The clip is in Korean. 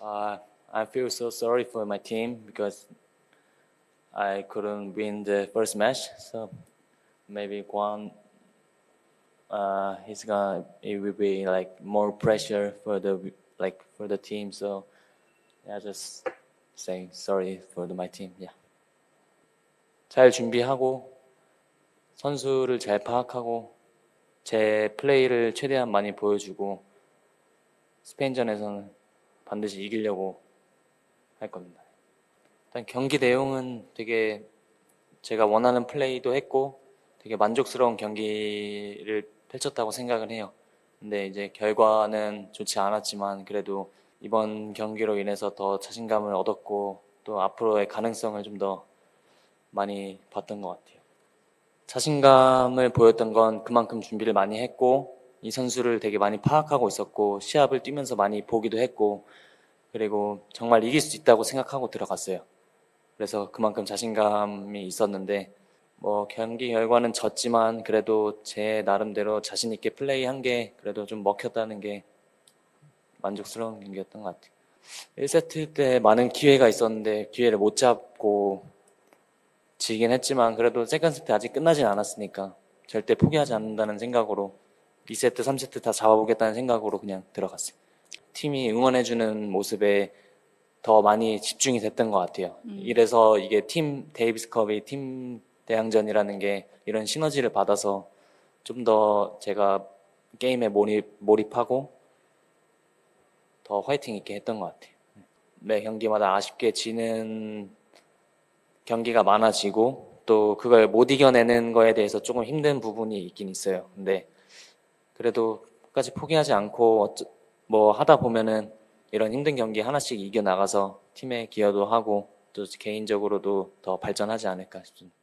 Uh, I feel so sorry for my team because I couldn't win the first match. So maybe Guan, uh, he's gonna it will be like more pressure for the like for the team. So yeah, just saying sorry for the, my team. Yeah. 잘 준비하고 선수를 잘 파악하고 제 플레이를 최대한 많이 보여주고 스페인전에서는 반드시 이기려고 할 겁니다. 일단 경기 내용은 되게 제가 원하는 플레이도 했고 되게 만족스러운 경기를 펼쳤다고 생각을 해요. 근데 이제 결과는 좋지 않았지만 그래도 이번 경기로 인해서 더 자신감을 얻었고 또 앞으로의 가능성을 좀 더 많이 봤던 것 같아요. 자신감을 보였던 건 그만큼 준비를 많이 했고 이 선수를 되게 많이 파악하고 있었고 시합을 뛰면서 많이 보기도 했고 그리고 정말 이길 수 있다고 생각하고 들어갔어요. 그래서 그만큼 자신감이 있었는데 뭐 경기 결과는 졌지만 그래도 제 나름대로 자신 있게 플레이한 게 그래도 좀 먹혔다는 게 만족스러운 경기였던 것 같아요. 1세트 때 많은 기회가 있었는데 기회를 못 잡고 지긴 했지만 그래도 세컨 세트 아직 끝나진 않았으니까 절대 포기하지 않는다는 생각으로 2세트, 3세트 다 잡아보겠다는 생각으로 그냥 들어갔어요. 팀이 응원해주는 모습에 더 많이 집중이 됐던 것 같아요. 이래서 이게 팀 데이비스컵이 팀 대항전이라는 게 이런 시너지를 받아서 좀 더 제가 게임에 몰입, 몰입하고 더 화이팅 있게 했던 것 같아요. 매 경기마다 아쉽게 지는 경기가 많아지고 또 그걸 못 이겨내는 거에 대해서 조금 힘든 부분이 있긴 있어요. 근데 그래도 끝까지 포기하지 않고 어쩌, 뭐 하다 보면은 이런 힘든 경기 하나씩 이겨 나가서 팀에 기여도 하고 또 개인적으로도 더 발전하지 않을까 싶습니다.